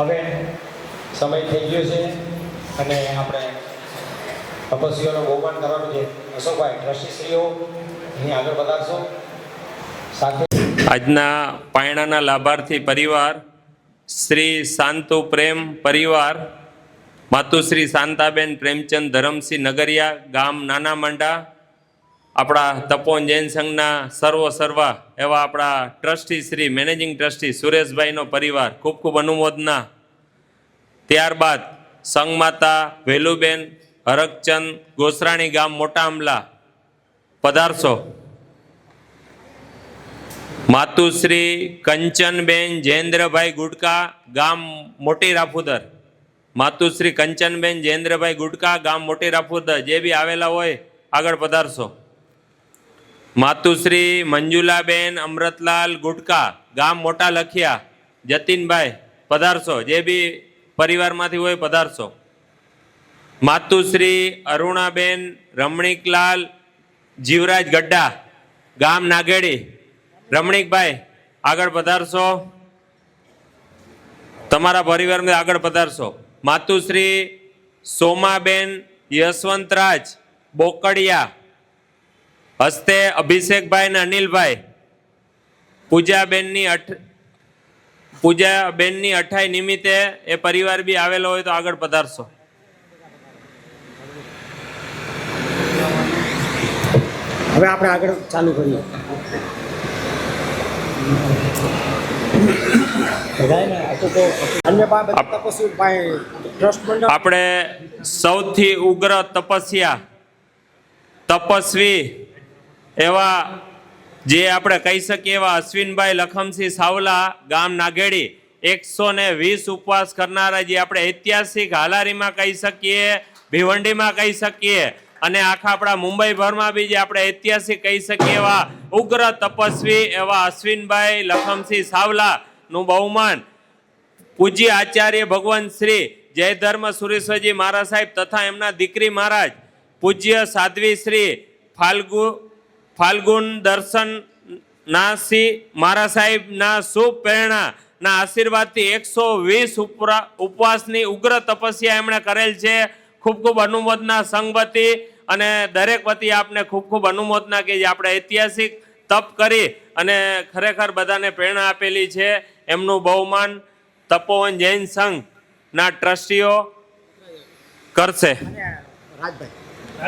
હવે સમય થઈ ગયો છે અને આપણે તપસ્વીઓનું બહુમાન કરવાનું છે. અશોકભાઈ, ટ્રસ્ટીશ્રીઓ, અહીં આગળ વધારશો. સાથે આજના પાયણાના લાભાર્થી પરિવાર, શ્રી શાંતુ પ્રેમ પરિવાર, માતુશ્રી શાંતાબેન પ્રેમચંદ ધરમસિંહ નગરિયા, ગામ નાના મંડા આપણા તપોન જૈન સંઘના સર્વ સર્વા એવા આપણા ટ્રસ્ટી શ્રી, મેનેજિંગ ટ્રસ્ટી સુરેશભાઈનો પરિવાર ખૂબ ખૂબ અનુમોદના. ત્યારબાદ સંઘમાતા વેલુબેન હરકચંદ ગોસરાણી ગામ મોટા આંબલા પધારશો. માતુશ્રી કંચનબેન જયેન્દ્રભાઈ ગુડકા ગામ મોટી રાફુદર. માતુશ્રી કંચનબેન જયેન્દ્રભાઈ ગુડકા ગામ મોટી રાફુદર જે બી આવેલા હોય આગળ પધારશો. માતુશ્રી મંજુલાબેન અમૃતલાલ ગુટકા, ગામ મોટા લખિયા, જતીનભાઈ પધારશો, જે બી પરિવારમાંથી હોય પધારશો. માતુશ્રી અરુણાબેન રમણીકલાલ, જીવરાજ ગડ્ડા, ગામ નાગેડી. રમણીકભાઈ, આગળ પધારશો. તમારા પરિવારમાં આગળ પધારશો. માતુશ્રી સોમાબેન યશવંતરાજ બોકડિયા હસ્તે અભિષેકભાઈ ને અનિલભાઈ. પૂજાબેનની અઠ પૂજાબેનની અઠાઈ નિમિત્તે એ પરિવાર બી આવેલો હોય તો આગળ પધારશો. હવે આપણે આગળ ચાલુ કરીએ. આપણે સૌથી ઉગ્ર તપસ્યા તપસ્વી એવા જે આપણે કહી શકીએ એવા અશ્વિનભાઈ લખમસિંહ સાવલા, ગામ નાગેડી, એકસો ને વીસ ઉપવાસ કરનારા જે આપણે ઐતિહાસિક હાલારીમાં કહી શકીએ, ભિવંડીમાં કહી શકીએ, અને આખા આપણા મુંબઈભરમાં બી જે આપણે ઐતિહાસિક કહી શકીએ એવા ઉગ્ર તપસ્વી એવા અશ્વિનભાઈ લખમસિંહ સાવલાનું બહુમાન પૂજ્ય આચાર્ય ભગવાન શ્રી જય ધર્મ સુરેશ્વરજી મહારાજ સાહેબ તથા એમના દીકરી મહારાજ પૂજ્ય સાધ્વી શ્રી ફાલ્ગુ ફાલ્ગુન દર્શન નાસી મારા સાહેબના શુભ પ્રેરણાના આશીર્વાદથી એકસો વીસ ઉપવાસની ઉગ્ર તપસ્યા એમણે કરેલ છે. ખૂબ ખૂબ અનુમોદના સંઘ અને દરેક વતી આપને ખૂબ ખૂબ અનુમોદના કે જે આપણે ઐતિહાસિક તપ કરી અને ખરેખર બધાને પ્રેરણા આપેલી છે. એમનું બહુમાન તપોવન જૈન સંઘના ટ્રસ્ટીઓ કરશે.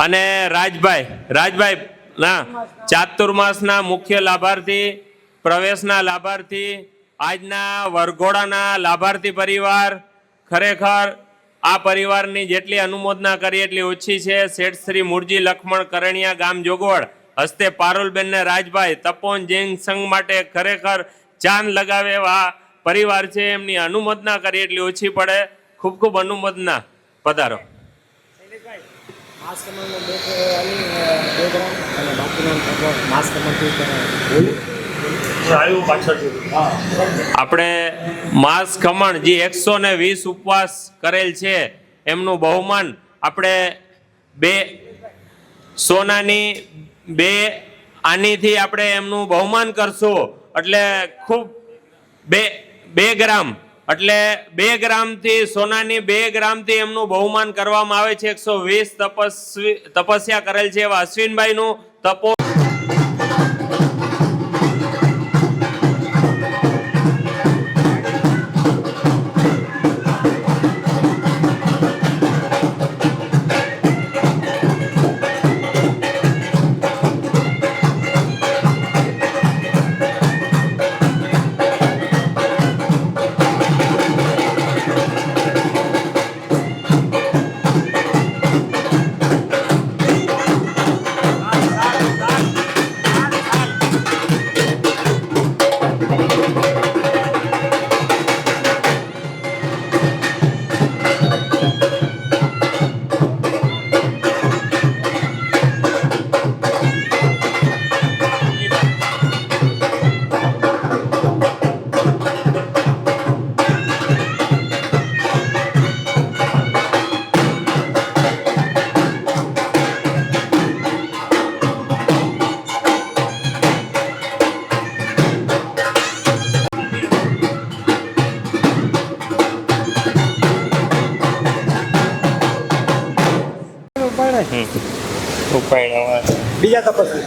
અને રાજભાઈ રાજભાઈ ના ચાતુર્માસના મુખ્ય લાભાર્થી, પ્રવેશના લાભાર્થી, આજના વરઘોડાના લાભાર્થી પરિવાર. ખરેખર આ પરિવારની જેટલી અનુમોદના કરી એટલી ઓછી છે. શેઠ શ્રી મૂળજી લખમણ કરણિયા ગામ જોગવડ, હસ્તે પારુલબેનને રાજભાઈ તપોન જૈન સંઘ માટે ખરેખર ચાંદ લગાવે એવા પરિવાર છે. એમની અનુમોદના કરી એટલી ઓછી પડે. ખૂબ ખૂબ અનુમોદના. પધારો. માસ કમાન્ડનો બે અલી બેકગ્રાઉન્ડ અને બાકીનો માસ બોલી? આપણે માસ ખમણ જે એકસો ને વીસ ઉપવાસ કરેલ છે એમનું બહુમાન આપણે બે સોનાની બે આનીથી આપણે એમનું બહુમાન કરશું. એટલે ખૂબ બે બે ગ્રામ એટલે બે ગ્રામથી, સોનાની બે ગ્રામથી એમનું બહુમાન કરવામાં આવે છે. એકસો વીસ તપસ્વી તપસ્યા કરેલ છે એવા અશ્વિનભાઈનું તપો બીજા તપસ્વી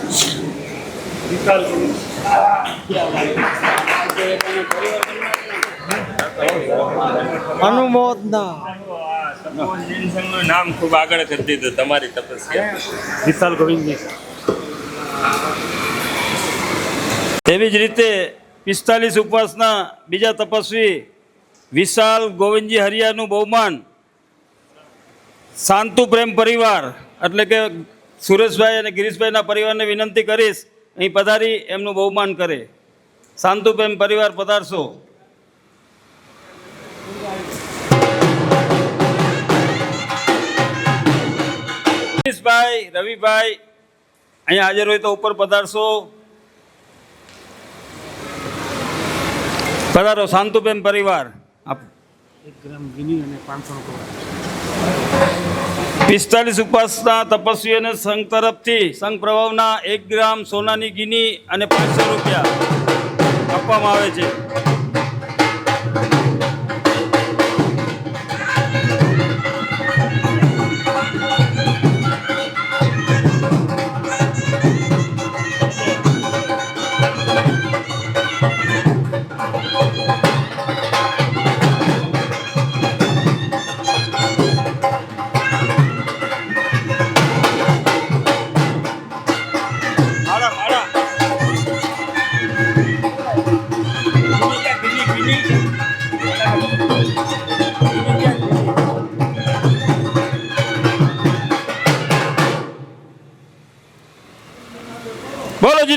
અનુમોદના નામ ખૂબ આગળ કરી દીધું તમારી તપસ્યા. વિશાલ ગોવિંદજી તેવી જ રીતે પિસ્તાલીસ ઉપવાસના બીજા તપસ્વી વિશાલ ગોવિંદજી હરિયાનું બહુમાન શાંતુ પ્રેમ પરિવાર એટલે કે સુરેશભાઈ અને ગિરીશભાઈના પરિવારને વિનંતી કરીશ, અહીં પધારી એમનું બહુમાન કરે. શાંતુ પ્રેમ પરિવાર પધારશો. ગિરીશભાઈ, રવિભાઈ, અહીંયા હાજર હોય તો ઉપર પધારશો. પધારો શાંતુબેન પરિવાર. આપ એક ગ્રામ ગીની અને પાંચસો કવર પિસ્તાલીસ ઉપવાસના તપસ્વી અને સંઘ તરફથી સંઘ પ્રભાવના એક ગ્રામ સોનાની ગીની અને પાંચસો રૂપિયા આપવામાં આવે છે.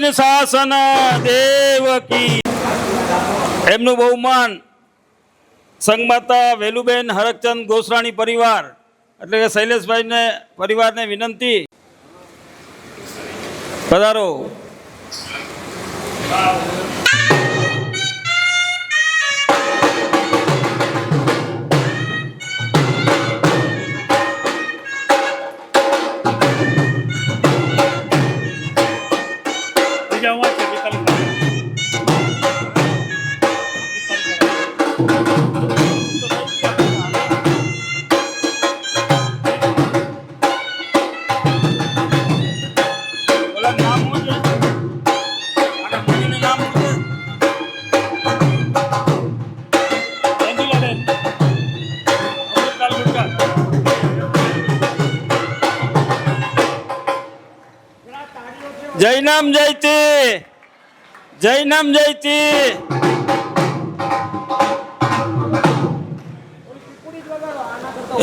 બોલો શાસન દેવકી એમનું બહુમાન સંગમાતા વેલુબેન હરકચંદ ગોસરાણી પરિવાર, એટલે કે શૈલેષભાઈને પરિવારને વિનંતી. પધારો. જય નામ જયતી જય નામ જયતી.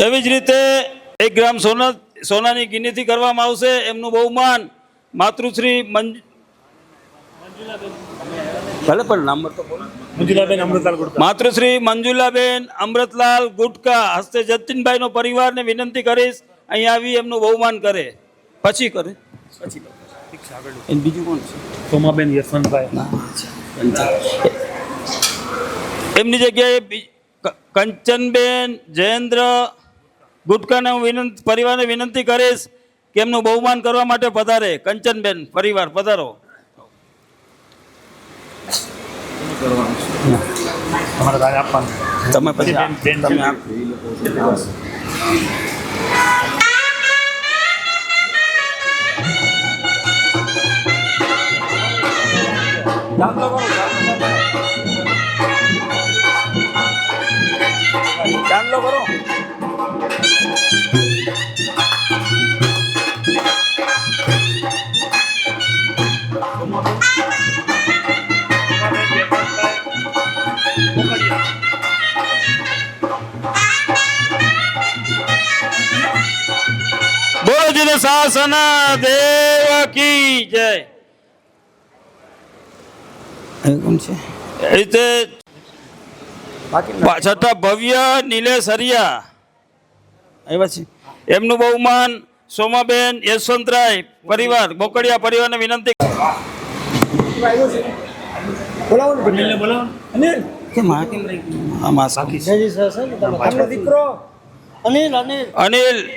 એવી જ રીતે એક ગ્રામ સોના સોનાની ગિનીથી કરવામાં આવશે એમનું બહુમાન માતૃશ્રી મંજ ભલે પણ નંબર તો મંજુલાબેન અમૃતલાલ ગુટકા. માતૃશ્રી મંજુલાબેન અમૃતલાલ ગુટકા હસ્તે જતીનભાઈનો પરિવારને વિનંતી કરીશ અહીં આવી એમનું બહુમાન કરે. પછી કરે. પછી કરે. એને બીજું કોણ છે? સોમાબેન યશવંતભાઈ. એમની જગ્યાએ કંચનબેન જયેન્દ્ર ગુટકાને હું વિનંતી પરિવારને વિનંતી કરીશ કે એમનું બહુમાન કરવા માટે પધારે. કંચનબેન પરિવાર પધારો. તમે પછી બેન- બેન તમે છે. આપ. ચાંદલો કરો બોલો જીને શાસન દેવ કી જય કોણ છે એ રીતે ભવ્ય નિલેશ હરિયા. આવ્યા છે. એમનું બહુમાન સોમાબેન યશવંતરાય પરિવાર બોકડિયા પરિવારને વિનંતી. અનિલ. અનિલ.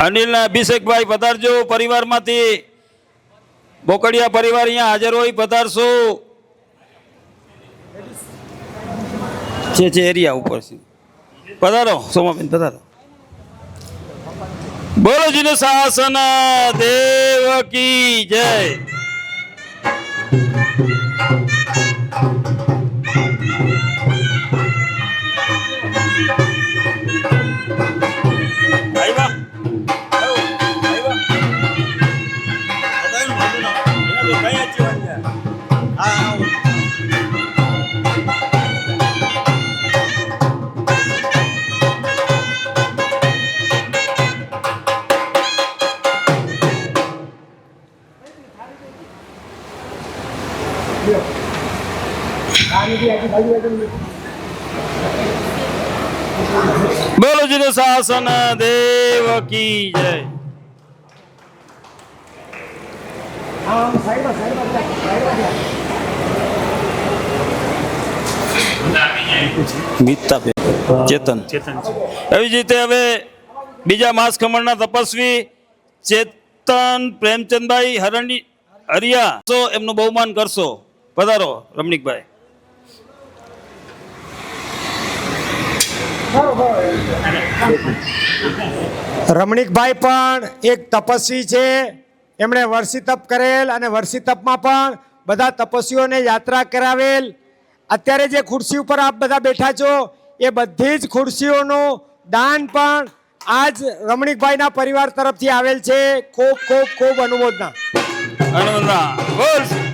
અનિલના અભિષેકભાઈ પધારજો પરિવારમાંથી. બોકડિયા પરિવાર અહીંયા હાજર હોય, પધારશો. છે છે એરિયા ઉપર છે. પધારો, સોમાબેન, પધારો. બોલો જીનો શાસન દેવ કી જય. આવ્યા? બોલો જીરો શાસન દેવ કી જય. ચેતન. ચેતન એવી જ રીતે હવે બીજા માસ ખમણના તપસ્વી ચેતન પ્રેમચંદભાઈ હરણી હરિયા. તો એમનું બહુમાન કરશો. પધારો રમણીકભાઈ. રમણીકભાઈ પણ એક તપસ્વી છે. એમણે વર્ષી તપ કરેલ અને વર્ષી તપમાં પણ બધા તપસ્વીઓને યાત્રા કરાવેલ. અત્યારે જે ખુરશી ઉપર આપ બધા બેઠા છો, એ બધી જ ખુરશીઓનું દાન પણ આજ રમણીકભાઈના પરિવાર તરફથી આવેલ છે. ખૂબ ખૂબ ખૂબ અનુમોદના. હનુમંતરા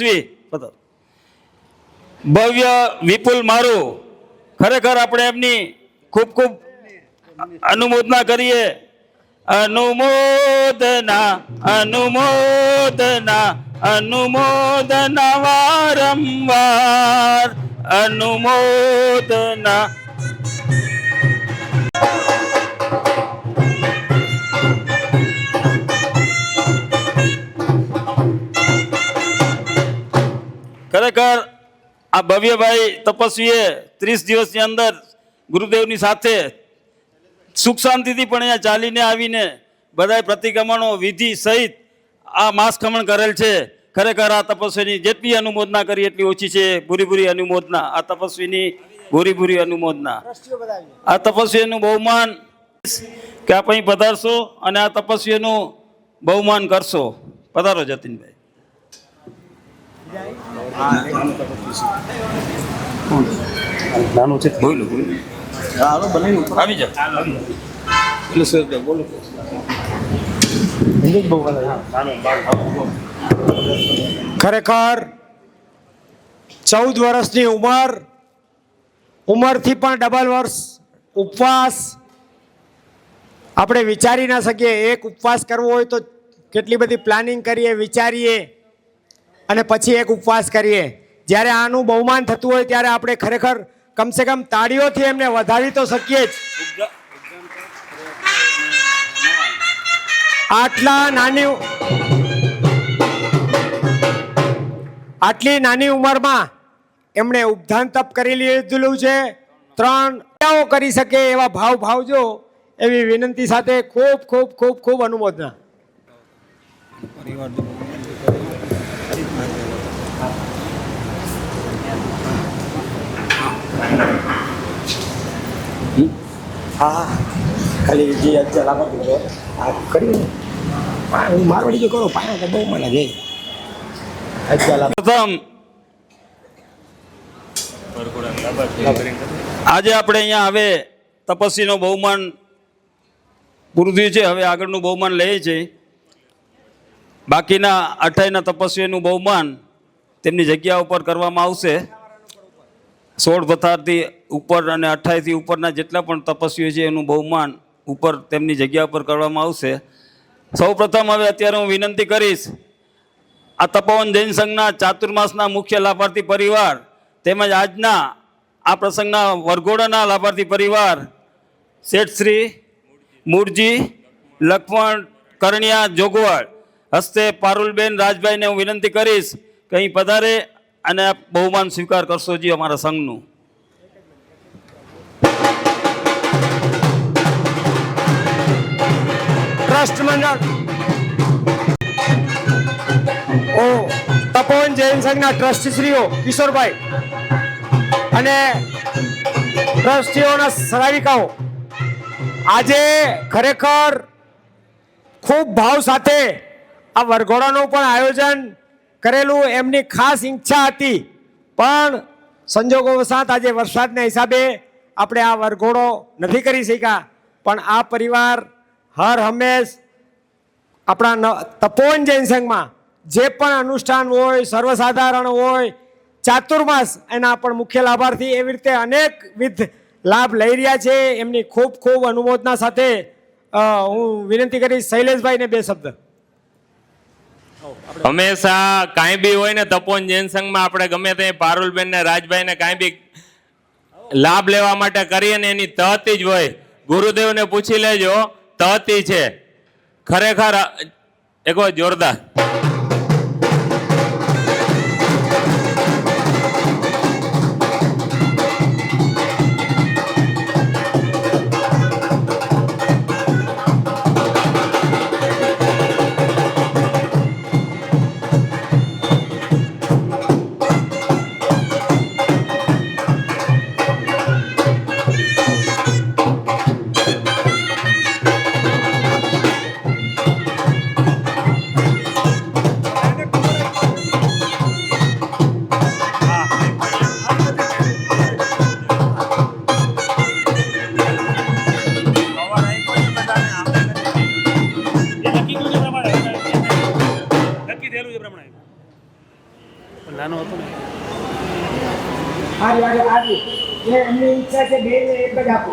તપસ્વી ભવ્ય વિપુલ મારું. ખરેખર આપણે એમની ખૂબ ખૂબ અનુમોદના કરીએ. અનુમોદના અનુમોદના અનુમોદના વારંવાર. અનુમોદના ખરેખર આ ભવ્યભાઈ તપસ્વીએ ત્રીસ દિવસની અંદર ગુરુદેવની સાથે સુખ શાંતિથી પણ અહીંયા ચાલીને આવીને બધાય પ્રતિક્રમણો વિધિ સહિત આ માસ ખમણ કરેલ છે. ખરેખર આ તપસ્વીની જેટલી અનુમોદના કરી એટલી ઓછી છે. ભૂરી ભૂરી અનુમોદના. આ તપસ્વીની ભૂરી ભૂરી અનુમોદના આ તપસ્વીનું બહુમાન કે આપ અહીં પધારશો અને આ તપસ્વીનું બહુમાન કરશો. પધારો જતીનભાઈ. ખરેખર ચૌદ વર્ષની ઉંમર, ઉંમરથી પણ ડબલ વર્ષ ઉપવાસ. આપણે વિચારી ના શકીએ, એક ઉપવાસ કરવો હોય તો કેટલી બધી પ્લાનિંગ કરીએ, વિચારીએ. અને પછી એક ઉપવાસ કરીએ. જ્યારે આનું બહુમાન થતું હોય ત્યારે આપણે ખરેખર કમસે કમ તાળીઓથી એમને વધાવી તો શકીએ જ. આટલા નાની આટલી નાની ઉંમરમાં એમણે ઉપધાન તપ કરી લીધેલું છે. ત્રણ કરી શકે એવા ભાવ ભાવજો. એવી વિનંતી સાથે ખૂબ ખૂબ ખૂબ ખૂબ અનુમોદના. હા ખાલી જે અત્યારે લાગતું છે આ કરી હું મારવાડી કરો, પાયા તો બહુ મને છે અત્યારે પ્રથમ. આજે આપણે અહીંયા હવે તપસ્વીનો બહુમાન પૂરું થયું છે, હવે આગળનું બહુમાન લઈએ છીએ બાકીના અઠાઈના તપસ્વીનું બહુમાન તેમની જગ્યા ઉપર કરવામાં આવશે. સોળ પથારથી ઉપર અને અઠ્ઠાઈથી ઉપરના જેટલા પણ તપસ્વીઓ છે એનું બહુમાન ઉપર તેમની જગ્યા ઉપર કરવામાં આવશે. સૌ પ્રથમ હવે અત્યારે હું વિનંતી કરીશ, આ તપોવન જૈન સંઘના ચાતુર્માસના મુખ્ય લાભાર્થી પરિવાર તેમજ આજના આ પ્રસંગના વરઘોડાના લાભાર્થી પરિવાર, શેઠ શ્રી મૂળજી લક્ષ્મણ કરણિયા જોગવાડ હસ્તે પારુલબેન રાજભાઈને હું વિનંતી કરીશ કંઈ પધારે અને બહુમાન સ્વીકાર કરશો જી અમારા સંઘનું. ટ્રસ્ટ મંડળ ઓ, તપોવન જૈન સંઘના ટ્રસ્ટીશ્રીઓ, કિશોરભાઈ. અને ટ્રસ્ટીઓના સરાવિકાઓ આજે ખરેખર ખૂબ ભાવ સાથે આ વરઘોડાનું પણ આયોજન કરેલું એમની ખાસ ઈચ્છા હતી. પણ સંજોગો વસાત આજે વરસાદના હિસાબે આપણે આ વરઘોડો નથી કરી શક્યા. પણ આ પરિવાર હર હંમેશ આપણા તપોવન જૈન સંઘમાં જે પણ અનુષ્ઠાન હોય, સર્વસાધારણ હોય, ચાતુર્માસ એના પણ મુખ્ય લાભાર્થી એવી રીતે અનેકવિધ લાભ લઈ રહ્યા છે. એમની ખૂબ ખૂબ અનુમોદના સાથે હું વિનંતી કરીશ શૈલેષભાઈને બે શબ્દ. હંમેશા કાંઈ બી હોય ને તપોન જૈન સંઘમાં આપણે ગમે તે પારુલબેન ને રાજભાઈ ને કાંઈ બી લાભ લેવા માટે કરીએ ને એની તહતી જ હોય. ગુરુદેવને પૂછી લેજો, તહતી છે. ખરેખર, એક જોરદાર. એમની ઈચ્છા છે બે એક જ આપો.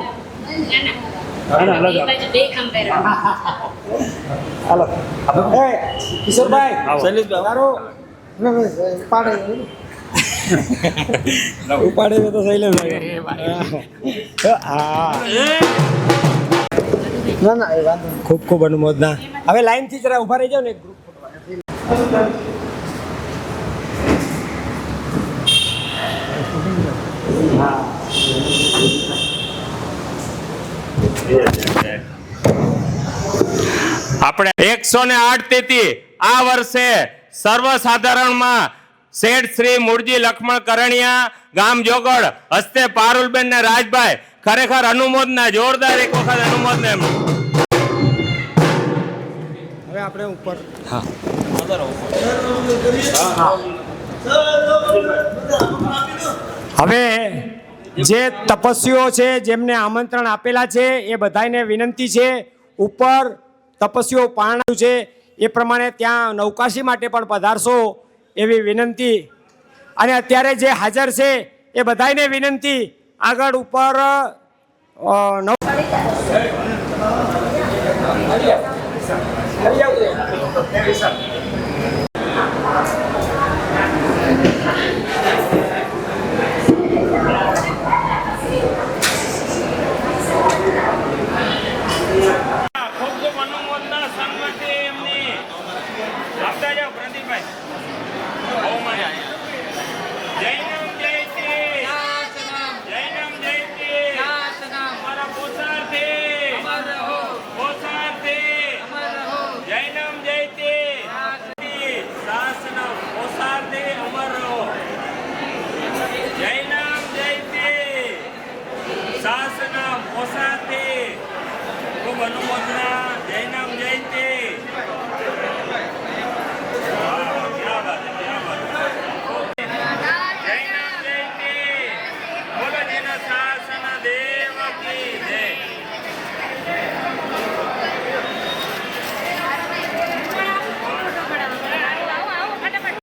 ના, ના, ઉપાડે. તો શૈલેષભાઈ. હા. ના ના ખૂબ ખૂબ અનુમોદના. હવે લાઈનથી જરા ઊભા રહી જાવ ને એક ગ્રુપ આપણે એકસો ને આઠ તિથિ આ વર્ષે સર્વસાધારણમાં શેઠ શ્રી મૂળજી લક્ષ્મણ કરણિયા ગામ જોગડ હસ્તે પારુલબેન ને રાજભાઈ ખરેખર અનુમોદના જોરદાર એક વખત અનુમોદના એમનું હવે આપણે ઉપર. હવે જે તપસ્વીઓ છે જેમને આમંત્રણ આપેલા છે એ બધાને વિનંતી છે ઉપર તપસ્વીઓ પારણાયું છે. એ પ્રમાણે ત્યાં નૌકાશી માટે પણ પધારશો એવી વિનંતી. અને અત્યારે જે હાજર છે એ બધાને વિનંતી. આગળ ઉપર અ,